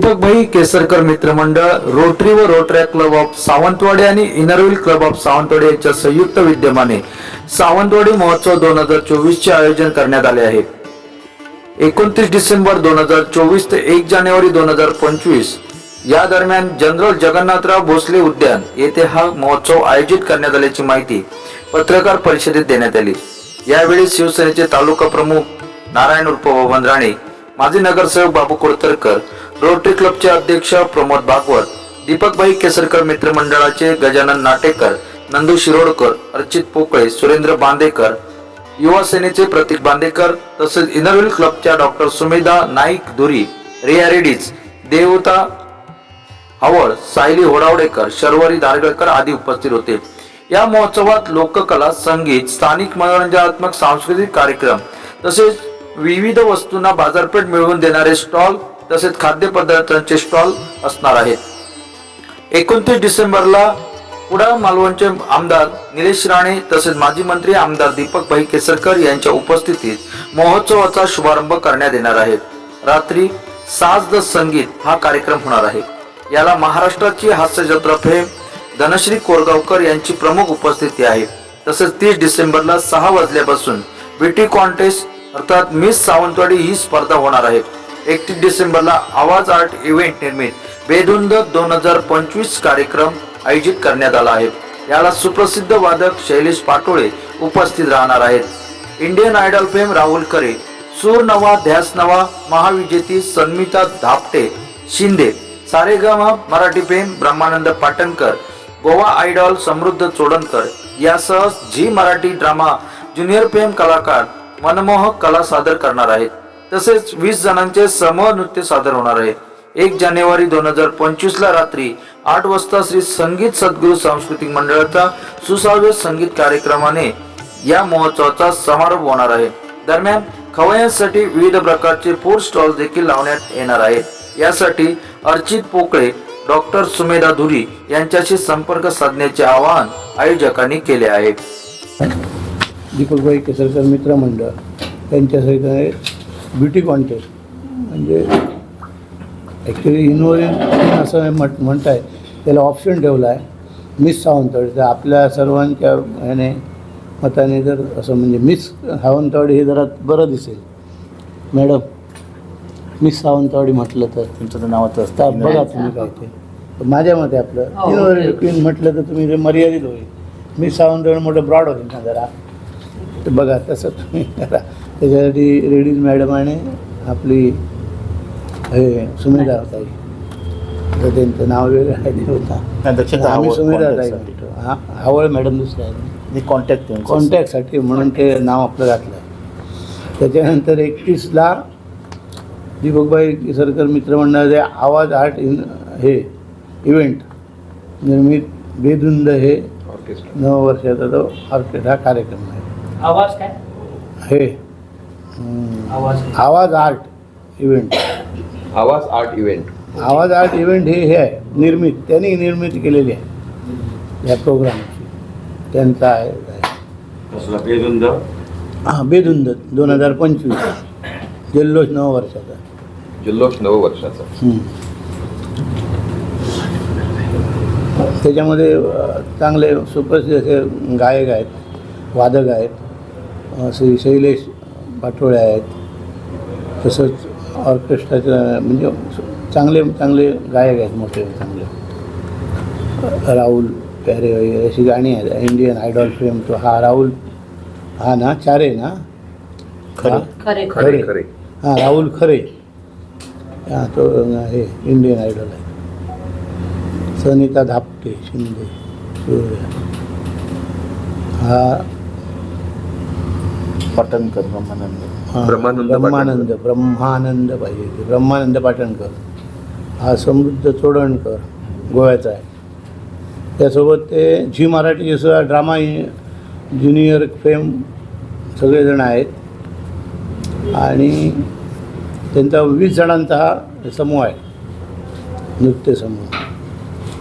दीपक भाई केसरकर मित्रमंडळ रोटरी व रोटऱ्या क्लब ऑफ सावंतवाडी आणि इनरविल क्लब ऑफ सावंतवाडी यांच्या संयुक्त विद्यमाने सावंतवाडी महोत्सव दोन हजार चोवीस चे आयोजन करण्यात आले आहे. एकोणतीस डिसेंबर दोन हजार चोवीस ते एक जानेवारी दोन हजार पंचवीस या दरम्यान जनरल जगन्नाथराव भोसले उद्यान येथे हा महोत्सव आयोजित करण्यात आल्याची माहिती पत्रकार परिषदेत देण्यात आली. यावेळी शिवसेनेचे तालुका प्रमुख नारायण उर्फ बबन राणे माजी नगरसेवक बाबू कोळतरकर रोटरी क्लबचे अध्यक्ष प्रमोद भागवत दीपकभाई केसरकर मित्रमंडळाचे गजानन नाटेकर नंदू शिरोडकर अर्चित पोकळे सुरेंद्र बांदेकर युवा सेनेचे प्रतीक बांदेकर तसेच इनरव्हिल क्लबच्या डॉक्टर सुमेधा नाईक धुरी रिया रेडीज देवता हवळ सायली होडावडेकर शर्वरी धारगळकर आदी उपस्थित होते. या महोत्सवात लोककला संगीत स्थानिक मनोरंजनात्मक सांस्कृतिक कार्यक्रम तसेच विविध वस्तूंना बाजारपेठ मिळवून देणारे स्टॉल तसेच खाद्यपदार्थांचे स्टॉल असणार आहेत. एकोणतीस डिसेंबरला कुडाळ मालवणचे आमदार निलेश राणे तसेच माजी मंत्री आमदार दीपक भाई केसरकर यांच्या उपस्थितीत महोत्सवाचा शुभारंभ करण्यात येणार आहे. रात्री साज द संगीत हा कार्यक्रम होणार आहे. याला महाराष्ट्राची हास्य जत्रा फेम धनश्री कोरगावकर यांची प्रमुख उपस्थिती आहे. तसेच तीस डिसेंबरला सहा वाजल्यापासून ब्युटी कॉन्टेस्ट अर्थात मिस सावंतवाडी ही स्पर्धा होणार आहे. एकतीस डिसेंबरला आवाज आर्ट इव्हेंट निर्मित बेधुंद दोन हजार पंचवीस कार्यक्रम आयोजित करण्यात आला आहे. याला सुप्रसिद्ध वादक शैलेश पाटोळे उपस्थित राहणार आहेत. इंडियन आयडॉल फेम राहुल खरे सूर नवा ध्यास नवा महाविजेती सन्मिता धापटे शिंदे सारेगामा मराठी फेम ब्रह्मानंद पाटणकर गोवा आयडॉल समृद्ध चोडणकर यासह Zee Marathi drama junior fame कलाकार मनमोहक कला सादर करणार आहेत. तसेच वीस जणांचे समूह नृत्य सादर होणार आहे. एक जानेवारी दोन हजार पंचवीस ला रात्री आठ वाजता श्री संगीत सद्गुरू सांस्कृतिक मंडळाचा सुसाव्य संगीत कार्यक्रमाने या महोत्सवाचा समारोप होणार आहे. दरम्यान खवयांसाठी विविध प्रकारचे फूड स्टॉल देखील लावण्यात येणार आहेत यासाठी अर्चित पोकळे डॉक्टर सुमेधा धुरी यांच्याशी संपर्क साधण्याचे आवाहन आयोजकांनी केले आहे. दीपकभाई केसरकर मित्र मंडळ ब्युटी कॉन्टेस्ट. म्हणजे ॲक्च्युली इनोव्हेशन असं म्हट म्हणताय त्याला ऑप्शन ठेवला आहे मिस सावंतवाडी तर आपल्या सर्वांच्या ह्याने मताने जर असं म्हणजे मिस सावंतवाडी हे जरा बरं दिसेल. मॅडम मिस सावंतवाडी म्हटलं तर तुमचं नावाचं तर बघा तुम्ही काय ते. तर माझ्या मते आपलं. इनोव्हेशन क्वीन म्हटलं तर तुम्ही ते मर्यादित होईल. मिस सावंतवाडी मोठं ब्रॉड होईल ना जरा. तर बघा तसं तुम्ही करा. त्याच्यासाठी रेडीज मॅडम आणि आपली हे सुमेधा ताई तर त्यांचं नाव वेगळं आहे होता. आम्ही सुमेधा ताई म्हणतो. हा आवळ मॅडम दुसऱ्या आहेत कॉन्टॅक्ट कॉन्टॅक्टसाठी म्हणून ते नाव आपलं घातलं आहे. त्याच्यानंतर एकतीसला दीपकबाई केसरकर मित्रमंडळाचे आवाज आर्ट इन हे इव्हेंट निर्मित बेधुंद हे नऊ वर्षाचा तो ऑर्केस्ट्रा कार्यक्रम आहे. आवाज काय? हे Awaaz. Awaaz art event. Awaaz art event. Awaaz art event हे हे आहे निर्मित त्यांनी निर्मिती केलेली आहे. या प्रोग्रामची त्यांचा आहे. हां बेधुंद दोन हजार पंचवीस. जल्लोष नऊ वर्षाचा. जल्लोष नऊ वर्षाचा. त्याच्यामध्ये चांगले सुप्रसिद्ध असे गायक आहेत वादक आहेत श्री शैलेश पाटोळे आहेत. तसंच ऑर्केस्ट्राचं म्हणजे चांगले चांगले गायक आहेत मोठे चांगले. राहुल प्यारे वगैरे अशी गाणी आहेत. इंडियन आयडॉल फेम तो हा राहुल हा ना चारे ना? खरे. खरे. खरे. खरे हां राहुल खरे. हां तो हे इंडियन आयडॉल आहे. सनिता धापटे शिंदे सूर्य. हा पटणकर ब्रह्मानंद. ब्रह्मानंद ब्रह्मानंद ब्रह्मानंद पाहिजे ब्रह्मानंद पाटणकर. हा समृद्ध चोडणकर गोव्याचा आहे. त्यासोबत ते झी मराठी जसं ड्रामा ज्युनियर फेम सगळेजण आहेत. आणि त्यांचा वीस जणांचा हा समूह आहे. नृत्य समूह.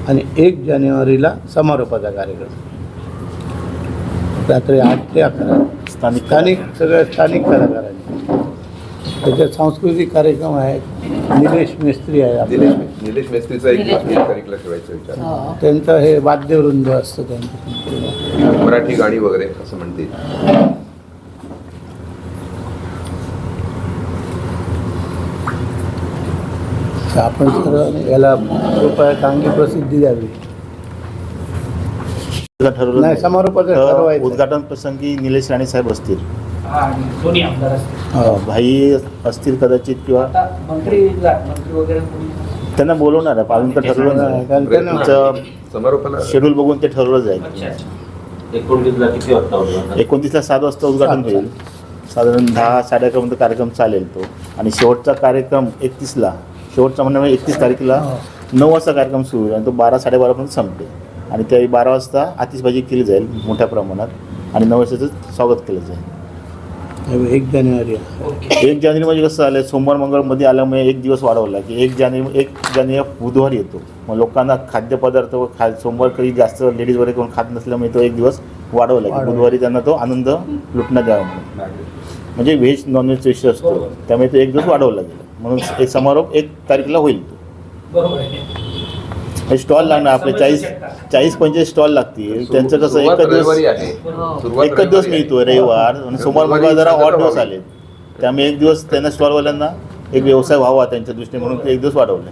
आणि एक जानेवारीला समारोपाचा कार्यक्रम. रात्री आठ ते अकरा. स्थानिक स्थानिक सगळ्या स्थानिक कलाकारांनी. त्याच्यात सांस्कृतिक कार्यक्रम आहेत. निलेश मिस्त्री आहे आपले. निलेश निलेश मेस्त्रीचा एक तारीखला ठेवायचा विचार. त्यांचं हे वाद्यवृंद असतं त्यांचं. मराठी गाणी वगैरे असं म्हणते तर आपण सर्वांनी याला कृपया चांगली प्रसिद्धी द्यावी. ठरवलं नाही, समारोपाचं तर ठरवायचं. उद्घाटन प्रसंगी निलेश राणे साहेब असतील. दोन्ही आमदार असतील. हो. भाई असतील कदाचित किंवा आता मंत्री मंत्री वगैरे कोणी? त्यांना बोलवणार आहे अजून तर ठरवलं नाही कारण त्यांना त्यांचं समारोपाला शेड्यूल बघून ते ठरवलं जाईल. अच्छा अच्छा. एकोणतीसला किती वाजता होतं एकोणतीसला सात वाजता उद्घाटन होईल. साधारण दहा साडे अकरापर्यंत कार्यक्रम चालेल तो. आणि शेवटचा कार्यक्रम एकतीसला शेवटचा म्हणजे एकतीस तारखेला नऊ वाजता कार्यक्रम सुरू होईल आणि तो बारा साडेबारापर्यंत संपते आणि त्यावेळी बारा वाजता आतिषबाजी केली जाईल मोठ्या प्रमाणात आणि नऊ वाजताचं स्वागत केलं जाईल. एक जानेवारी आहे. एक जानेवारी म्हणजे कसं झालं सोमवार मंगळमध्ये आल्यामुळे एक दिवस वाढवला की एक जानेवारी एक जानेवारी बुधवार येतो. मग लोकांना खाद्यपदार्थ व खा सोमवार कधी जास्त लेडीज वगैरे कोण खात नसल्यामुळे तो एक दिवस वाढवला की. बुधवारी त्यांना तो आनंद लुटण्यात द्यावा म्हणून. म्हणजे व्हेज नॉनव्हेज विषय असतो. त्यामुळे तो एक दिवस वाढवला गेला. म्हणून एक समारोप एक तारखेला होईल तो. बरोबर आहे. हे स्टॉल लागणार आपले चाळीस चाळीस पंचेचाळीस स्टॉल लागतील. त्यांचं कसं एकच दिवस आहे. बरोबर. सुरुवात एकच दिवस. मिळतोय रविवार. आणि सोमवार मंगळवार जरा संध्याकाळी दिवस आले त्यामुळे एक दिवस त्यांना स्टॉलवाल्यांना एक व्यवसाय व्हावा त्यांच्या दृष्टीने म्हणून एक दिवस वाढवले.